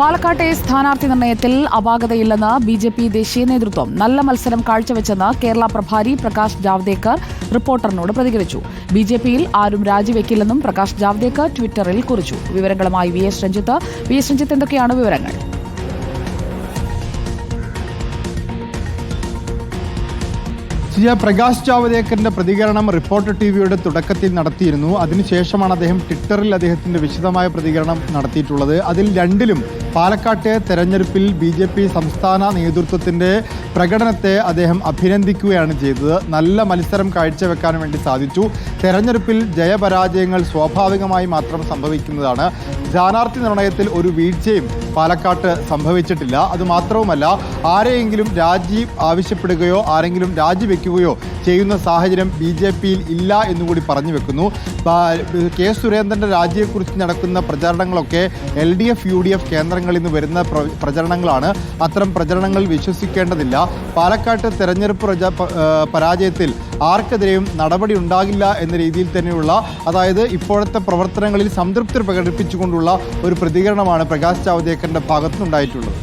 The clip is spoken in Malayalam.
പാലക്കാട്ടെ സ്ഥാനാർത്ഥി നിർണയത്തിൽ അപാകതയില്ലെന്ന് ബി ജെ പി ദേശീയ നേതൃത്വം നല്ല മത്സരം കാഴ്ചവെച്ചെന്ന് കേരള പ്രഭാരി പ്രകാശ് ജാവ്ദേക്കർ റിപ്പോർട്ടറിനോട് പ്രതികരിച്ചു. ബി ജെ പിയിൽ ആരും രാജിവെക്കില്ലെന്നും പ്രകാശ് ജാവ്ദേക്കർ ട്വിറ്ററിൽ കുറിച്ചു. വിവരങ്ങളുമായി V S Ranjith. V S Ranjith എന്തൊക്കെയാണ് വിവരങ്ങൾ? പ്രകാശ് ജാവദേക്കറിന്റെ പ്രതികരണം റിപ്പോർട്ടർ ടി വിയുടെ തുടക്കത്തിൽ നടത്തിയിരുന്നു. അതിനുശേഷമാണ് അദ്ദേഹം ട്വിറ്ററിൽ അദ്ദേഹത്തിന്റെ വിശദമായ പ്രതികരണം നടത്തിയിട്ടുള്ളത്. അതിൽ രണ്ടിലും പാലക്കാട്ടെ തെരഞ്ഞെടുപ്പിൽ ബി ജെ പി സംസ്ഥാന നേതൃത്വത്തിന്റെ പ്രകടനത്തെ അദ്ദേഹം അഭിനന്ദിക്കുകയാണ് ചെയ്തത്. നല്ല മത്സരം കാഴ്ചവെക്കാൻ വേണ്ടി സാധിച്ചു. തെരഞ്ഞെടുപ്പിൽ ജയപരാജയങ്ങൾ സ്വാഭാവികമായി മാത്രം സംഭവിക്കുന്നതാണ്. സ്ഥാനാർത്ഥി നിർണയത്തിൽ ഒരു വീഴ്ചയും പാലക്കാട്ട് സംഭവിച്ചിട്ടില്ല. അതുമാത്രവുമല്ല ആരെയെങ്കിലും രാജി ആവശ്യപ്പെടുകയോ ആരെങ്കിലും രാജിവെക്കുകയോ ചെയ്യുന്ന സാഹചര്യം ബി ജെ പിയിൽ ഇല്ല എന്നുകൂടി പറഞ്ഞു വെക്കുന്നു. കെ സുരേന്ദ്രന്റെ രാജിയെക്കുറിച്ച് നടക്കുന്ന പ്രചാരണങ്ങളൊക്കെ L D F U D F കേന്ദ്രങ്ങളിൽ നിന്ന് വരുന്ന പ്ര- പ്രചരണങ്ങളാണ്. അത്തരം പ്രചരണങ്ങൾ വിശ്വസിക്കേണ്ടതില്ല. പാലക്കാട്ട് തെരഞ്ഞെടുപ്പ് പരാജയത്തിൽ ആർക്കെതിരെയും നടപടി ഉണ്ടാകില്ല എന്ന രീതിയിൽ തന്നെയുള്ള അതായത് ഇപ്പോഴത്തെ പ്രവർത്തനങ്ങളിൽ സംതൃപ്തി പ്രകടിപ്പിച്ചുകൊണ്ടുള്ള ഒരു പ്രതികരണമാണ് പ്രകാശ് ജാവ്ദേക്കറിന്റെ ഭാഗത്തുനിന്നുണ്ടായിട്ടുള്ളത്.